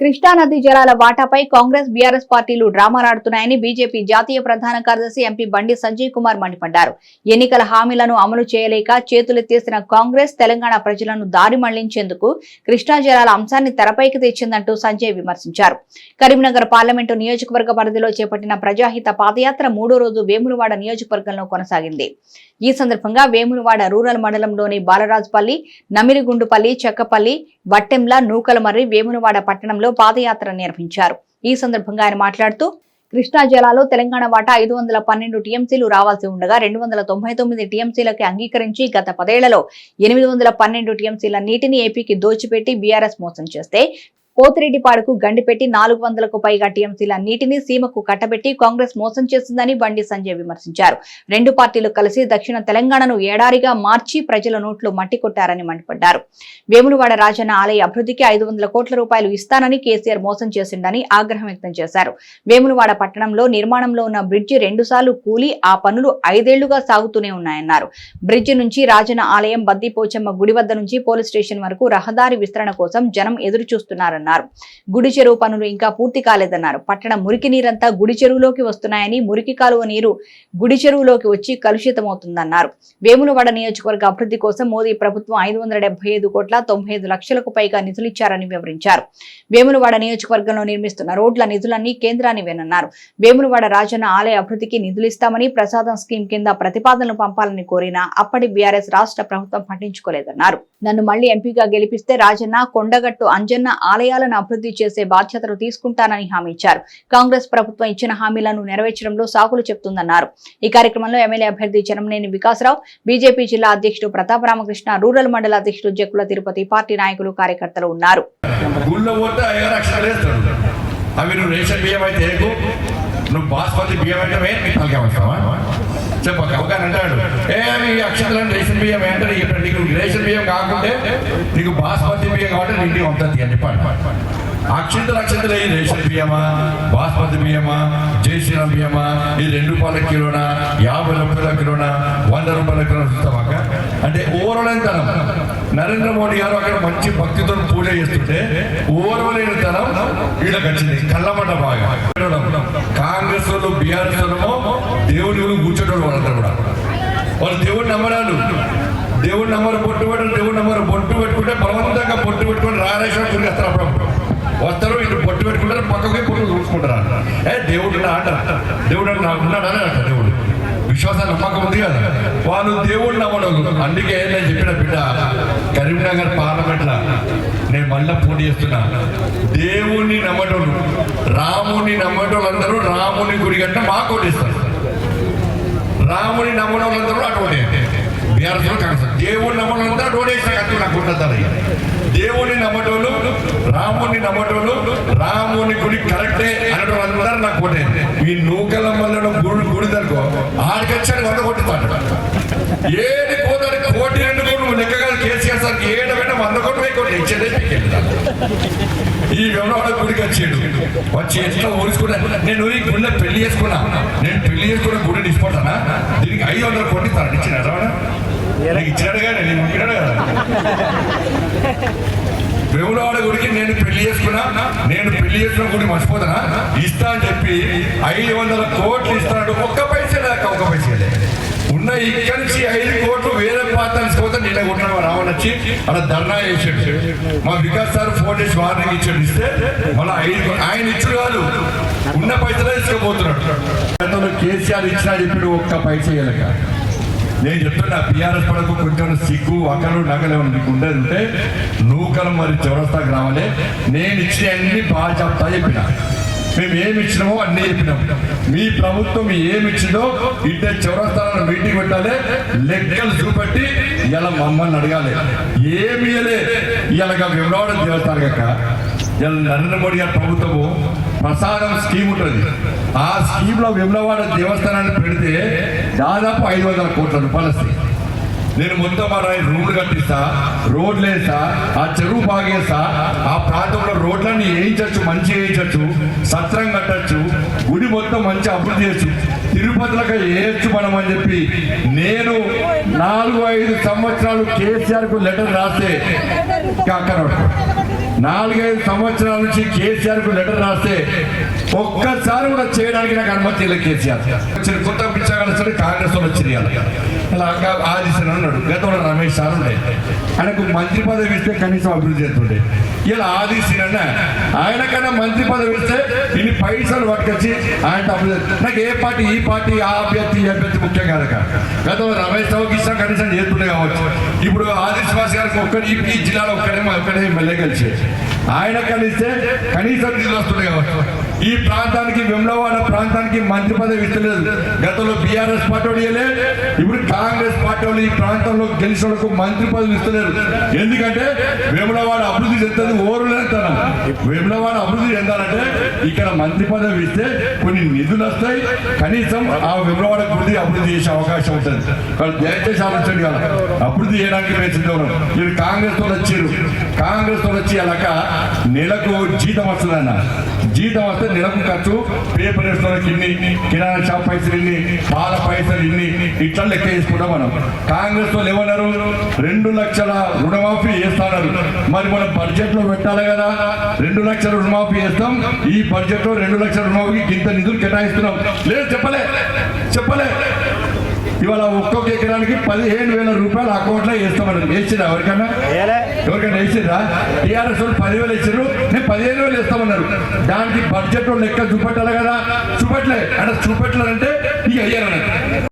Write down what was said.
కృష్ణానది జలాల వాటాపై కాంగ్రెస్ బీఆర్ఎస్ పార్టీలు డ్రామాలాడుతున్నాయని బీజేపీ జాతీయ ప్రధాన కార్యదర్శి ఎంపీ బండి సంజయ్ కుమార్ మండిపడ్డారు. ఎన్నికల హామీలను అమలు చేయలేక చేతులెత్తేసిన కాంగ్రెస్ తెలంగాణ ప్రజలను దారి మళ్ళించేందుకు కృష్ణా జలాల అంశాన్ని తెరపైకి తెచ్చిందంటూ సంజయ్ విమర్శించారు. కరీంనగర్ పార్లమెంటు నియోజకవర్గ పరిధిలో చేపట్టిన ప్రజాహిత పాదయాత్ర మూడో రోజు వేములవాడ నియోజకవర్గంలో కొనసాగింది. ఈ సందర్భంగా వేములవాడ రూరల్ మండలంలోని బాలరాజుపల్లి నమిరిగుండుపల్లి చెక్కపల్లి వట్టెంల నూకలమర్రి వేమునవాడ పట్టణంలో పాదయాత్ర నిర్వహించారు. ఈ సందర్భంగా ఆయన మాట్లాడుతూ కృష్ణా జలాలో తెలంగాణ వాటా ఐదు వందల పన్నెండు టీఎంసీలు రావాల్సి ఉండగా రెండు వందల తొంభై తొమ్మిది టీఎంసీలకి అంగీకరించి గత పదేళ్ళలో ఎనిమిది వందల పన్నెండు టీఎంసీల నీటిని ఏపీకి దోచిపెట్టి బీఆర్ఎస్ మోసం చేస్తే పోతిరెడ్డిపాడుకు గండిపెట్టి నాలుగు వందలకు పైగా టీఎంసీల నీటిని సీమకు కట్టబెట్టి కాంగ్రెస్ మోసం చేసిందని బండి సంజయ్ విమర్శించారు. రెండు పార్టీలు కలిసి దక్షిణ తెలంగాణను ఏడారిగా మార్చి ప్రజల నోట్లు మట్టి కొట్టారని మండిపడ్డారు. వేములవాడ రాజన్న ఆలయ అభివృద్ధికి ఐదు వందల కోట్ల రూపాయలు ఇస్తానని కేసీఆర్ మోసం చేసిండని ఆగ్రహం వ్యక్తం చేశారు. వేములవాడ పట్టణంలో నిర్మాణంలో ఉన్న బ్రిడ్జి రెండుసార్లు కూలి ఆ పనులు ఐదేళ్ళుగా సాగుతూనే ఉన్నాయన్నారు. బ్రిడ్జి నుంచి రాజన్న ఆలయం బద్దీపోచమ్మ గుడి వద్ద నుంచి పోలీస్ స్టేషన్ వరకు రహదారి విస్తరణ కోసం జనం ఎదురు చూస్తున్నారన్నారు గుడి చెరువు పనులు ఇంకా పూర్తి కాలేదన్నారు. పట్టణ మురికి నీరంతా గుడి చెరువులోకి వస్తున్నాయని మురికి కాలువ నీరు గుడి చెరువులోకి వచ్చి కలుషితమవుతుందన్నారు. వేములవాడ నియోజకవర్గ అభివృద్ధి కోసం మోదీ ప్రభుత్వం ఐదు వందల ఐదు కోట్ల తొంభై ఐదు లక్షలకు పైగా నిధులిచ్చారని వివరించారు. వేములవాడ నియోజకవర్గంలో నిర్మిస్తున్న రోడ్ల నిధులన్నీ కేంద్రానివేనన్నారు వేములవాడ రాజన్న ఆలయ అభివృద్ధికి నిధులిస్తామని ప్రసాదం స్కీమ్ కింద ప్రతిపాదనలు పంపాలని కోరినా అప్పటి బీఆర్ఎస్ రాష్ట్ర ప్రభుత్వం పట్టించుకోలేదన్నారు. నన్ను మళ్ళీ ఎంపీగా గెలిపిస్తే రాజన్న కొండగట్టు అంజన్న ఆలయాలను అభివృద్ధి చేసే బాధ్యతలు తీసుకుంటానని హామీ ఇచ్చారు. కాంగ్రెస్ ప్రభుత్వం ఇచ్చిన హామీలను నెరవేర్చడంలో సాకులు చెప్తుందన్నారు. ఈ కార్యక్రమంలో ఎమ్మెల్యే అభ్యర్థి జనంనేని వికాసరావు బీజేపీ జిల్లా అధ్యక్షుడు ప్రతాప్ రామకృష్ణ రూరల్ మండల అధ్యక్షుడు జక్కుల తిరుపతి పార్టీ నాయకులు కార్యకర్తలు ఉన్నారు. నువ్వు బాస్మతి బియ్యం అంటే వే నీకు తలకే వస్తావా చెప్పక అవగాహన అంటాడు. ఏ అవి అక్షరాలను రేషన్ బియ్యం ఏంటంటే ఇప్పుడు నీకు రేషన్ బియ్యం కాకుంటే నీకు బాస్మతి బియ్యం కాబట్టి నీ ఇంటికి ఉంటుంది అని చెప్పండి అక్షంతలు అక్షంతలు అయ్యి రేషన్ బియ్యమా? బాస్మతి బియ్యమా? జై శ్రీరామ్ బియ్యమా? ఈ రెండు రూపాయల కిలోనా? యాభై రూపాయల కిలోనా? వంద రూపాయల కిలోనా చూస్తామాక అంటే ఓరలేనితనం నరేంద్ర మోడీ గారు అక్కడ మంచి భక్తితో పూజ చేస్తుంటే ఓర్వలేనితనం వీళ్ళకి వచ్చింది. కళ్ళమంట బాగా. కాంగ్రెస్ వాళ్ళు బీఆర్ఎస్ వాళ్ళేమో దేవుడి కూర్చోటోడు వాళ్ళందరూ కూడా. వాళ్ళు దేవుడు నమ్మరాలు దేవుడి నమ్మరు పొట్టు పెట్టరు దేవుడి నమ్మరు బొట్టు పెట్టుకుంటే బలవంతంగా పొట్టు పెట్టుకుని రారేశ్వరం తిరిగేస్తారు అప్పుడప్పుడు. వస్తారు ఇటు బొట్టు పెట్టుకుంటారు పక్కకి పొట్టు చూసుకుంటారు ఏ దేవుడు నా అంటారు దేవుడు నా నాకు ఉన్నాడని దేవుడు. విశ్వాసం నమ్మకం ఉంది కదా. వాళ్ళు దేవుడు నమ్మడం అందుకే నేను చెప్పిన బిడ్డ కరీంనగర్ పార్లమెంట్లో నేను మళ్ళీ పోటీ చేస్తున్నా. దేవుణ్ణి నమ్మటోళ్ళు రాముని నమ్మటోళ్ళు అందరూ రాముని గుడి కంటే మాకు ఓటేస్తారు రాముని నమ్మడం వాళ్ళందరూ అటువంటి బీఆర్ఎస్ కాంగ్రెస్. దేవుని నమ్మడం అందరూ డోడేసిన కత్తి నాకు ఉంటుంది దేవుని నమ్మటోళ్ళు రాముని నమ్మటోళ్ళు రాముని గుడి కరెక్టే అనడం అందరూ నాకు కొట్టే ఈ నూకల మల్లడం గుడి గుడి దనుకో ఆడికొచ్చాడు వంద కొట్టుతాడు ఏది పోతాడు కోటి రెండు కోట్లు నువ్వు లెక్కగా కేసీఆర్ సార్ ఏడమైనా వంద కోట్లు వెయ్యి కోట్లు ఇచ్చేదే ఈ వ్యవహార గుడికి వచ్చాడు. వచ్చి ఎట్లా ఊరుచుకున్నా? నేను ఈ గుడిలో పెళ్ళి చేసుకున్నా. నేను పెళ్ళి చేసుకున్న గుడి నిష్పడతానా దీనికి ఐదు వందలు కొట్టిస్తాను ఇచ్చినారా నీకు కానీ నేను ఇచ్చినాడు కదా. వేములవాడ గుడికి నేను పెళ్ళి చేసుకున్నా నేను పెళ్ళి చేసుకున్న గుడి మర్చిపోతానా? ఇస్తా అని చెప్పి ఐదు వందల కోట్లు ఇస్తాడు ఒక్క పైసే లేక ఒక్క పైసే ఉన్న ఇక్కడి నుంచి ఐదు కోట్లు వేరే పాత్రానికి పోతే నిన్న కొట్టిన రావణ వచ్చి అలా ధర్నా చేసాడు మా వికాస్ సార్ ఫోన్ చేసి వార్నింగ్ ఇచ్చాడు ఇస్తే మళ్ళీ ఐదు ఆయన ఇచ్చిన వాళ్ళు ఉన్న పైసలే ఇసుకపోతున్నాడు కేసీఆర్ ఇచ్చినా చెప్పాడు ఒక్క పైసే ఇవ్వలేక నేను చెప్తున్నా పిఆర్ఎస్ పడకు కొంచెం సిగ్గు అకలు నగలు నీకు ఉండేది ఉంటే నూకలు మరి చౌరస్తాకు రావాలి నేను ఇచ్చిన అన్ని బాగా చెప్తా చెప్పిన. మేము ఏమి ఇచ్చినామో అన్ని చెప్పినాం. మీ ప్రభుత్వం ఏమి ఇచ్చిందో ఇంటే చౌరస్తాలను మీటింగ్ పెట్టాలి లెక్కలు చూపెట్టి ఇలా మమ్మల్ని అడగాలి. ఏమి ఇవ్వలే ఇలాగ విమలవాడ దేవస్థానం కక్క ఇలా నరేంద్ర మోడీ గారి ప్రభుత్వము ప్రసాదం స్కీమ్ ఉంటుంది. ఆ స్కీమ్లో విమలవాడ దేవస్థానాన్ని పెడితే దాదాపు ఐదు వందల కోట్ల రూపాయలు వస్తాయి. నేను మొత్తం ఆ రాయి రూమ్లు కట్టిస్తా రోడ్లు వేస్తా ఆ చెరువు బాగేస్తా ఆ ప్రాంతంలో రోడ్లన్నీ వేయించచ్చు మంచి వేయించచ్చు సత్రం కట్టచ్చు గుడి మొత్తం మంచి అభివృద్ధి చేయొచ్చు. తిరుపతిలకు వేయచ్చు మనం అని చెప్పి నేను నాలుగు ఐదు సంవత్సరాలు కేసీఆర్కు లెటర్ రాస్తే ఇంకా అక్కడ నాలుగైదు సంవత్సరాల నుంచి కేసీఆర్కు లెటర్ రాస్తే ఒక్కసారి కూడా చేయడానికి నాకు అనుమతి లేదు కేసీఆర్. వచ్చిన కొత్త పిచ్చగాడు కాంగ్రెస్ వాళ్ళు వచ్చింది ఇలా ఆదిశన్ అన్నాడు. గతంలో రమేష్ సార్ ఉండే. ఆయనకు మంత్రి పదవి ఇస్తే కనీసం అభివృద్ధి చేస్తుండే. ఇలా ఆదిశన్ అన్న ఆయన కన్నా మంత్రి పదవి ఇస్తే ఇన్ని పైసలు పట్టుకొచ్చి ఆయన అభివృద్ధి నాకు ఏ పార్టీ ఈ పార్టీ ఆ అభ్యర్థి ఈ అభ్యర్థి ముఖ్యం కాదు గతంలో రమేష్ రావుకి ఇష్టం కనీసం చేస్తుండే కావచ్చు. ఇప్పుడు ఆదిశ్వాస్ గారికి ఒక్కడి ఈ- ఈ జిల్లాలో ఒక్కడే ఒక్కడే ఎమ్మెల్యే కలిసి ఆయన కలిస్తే కనీసం నిధులు వస్తుండే కావచ్చు. ఈ ప్రాంతానికి వెమ్లవాడ ప్రాంతానికి మంత్రి పదవి ఇస్తలేదు. గతంలో బీఆర్ఎస్ పార్టీ వాళ్ళు ఇప్పుడు కాంగ్రెస్ పార్టీ వాళ్ళు ఈ ప్రాంతంలో గెలిచిన వాళ్ళకు మంత్రి పదవి ఇస్తలేరు. ఎందుకంటే వేములవాడ అభివృద్ధి చెందుతుంది ఓరులేతనం వేములవాడ అభివృద్ధి చెందాలంటే ఇక్కడ మంత్రి పదవి ఇస్తే కొన్ని నిధులు వస్తాయి. కనీసం ఆ వేములవాడ అభివృద్ధి అభివృద్ధి చేసే అవకాశం ఉంటుంది. వాళ్ళు దయచేసి ఆలోచండి కదా అభివృద్ధి చేయడానికి మేము సిద్ధం మీరు కాంగ్రెస్ వచ్చారు కాంగ్రెస్ వచ్చి అలాక నెలకు జీతం వస్తుందన్న. జీతం వస్తే నెలకు ఖర్చు పేపర్ వేసుకోవడానికి ఇన్ని కిరాణా షాప్ పైసలు ఇన్ని పాల పైసలు ఇన్ని ఇట్లా లెక్క చేసుకుంటాం మనం. కాంగ్రెస్ వాళ్ళు ఏమన్నారు? రెండు లక్షల రుణమాఫీ చేస్తున్నారు మరి మనం బడ్జెట్లో పెట్టాలి కదా. రెండు లక్షల రుణమాఫీ చేస్తాం. ఈ బడ్జెట్లో రెండు లక్షల రుణమాఫీకి ఇంత నిధులు కేటాయిస్తున్నాం. లేదు చెప్పలే చెప్పలే. ఇవాళ ఒక్కొక్క ఎకరానికి పదిహేను వేల రూపాయలు అకౌంట్లో వేస్తామని వేసినా ఎవరికన్నా? ఎవరికైనా వేసిర్రా? టీఆర్ఎస్ వాళ్ళు పదివేలు వేసారు నేను పదిహేను వేలు ఇస్తామన్నారు దానికి బడ్జెట్ లెక్క చూపెట్టాలి కదా. చూపెట్టలే. అంటే చూపెట్టలేదంటే ఇక అయ్యారన్నారు